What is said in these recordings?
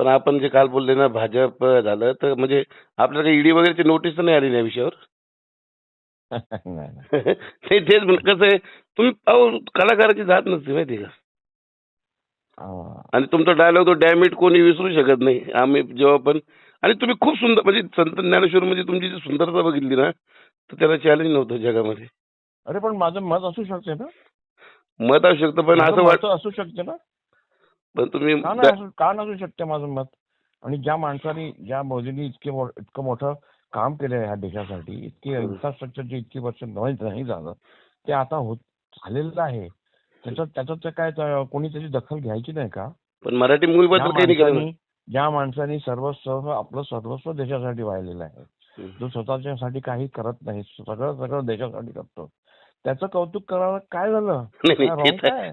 पण आपण जे काल बोलले ना भाजप झालं तर म्हणजे आपल्याला काही ईडी वगैरेची नोटीस तर नाही आली ना या विषयावर? नाही. ते तेच म्हणलं कसं आहे तुम्ही अहो कलाकाराची जात नसते माहिती का? हा. आणि तुमचा डायलॉग तो डॅमिट कोणी विसरू शकत नाही आम्ही जेव्हा पण. आणि तुम्ही खूप सुंदर म्हणजे संत ज्ञानेश्वर मध्ये तुमची जी सुंदरता बघितली ना तर त्याला चॅलेंज नव्हतं जगामध्ये. अरे पण माझं मत असू शकते ना? मत असू शकतं पण असं मत वाट असू शकते ना? पण तुम्ही का नाही असू का नसू शकते माझं मत? आणि ज्या माणसाने ज्या मोदींनी इतके मो- इतकं मोठं काम केलं ह्या देशासाठी इतकी हम्म. इन्फ्रास्ट्रक्चरचे इतकी वर्ष नाही नाही झालं ते आता होत झालेलं आहे. त्याच्यात त्याच्यात ते काय कोणी त्याची दखल घ्यायची नाही का? पण मराठी मूवी ज्या बद्दल काही नाही केलं माणसाने ज्या माणसाने सर्वस्व आपलं सर्वस्व देशासाठी वाहिलेलं आहे. हम्म. जो स्वतःच्यासाठी काही करत नाही सगळं सगळं देशासाठी करतो. त्याचं कौतुक करायला काय झालं? नाही, काय नाही, wrong ते तर- काय?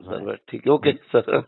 बरं ठीक आहे. Okay sir.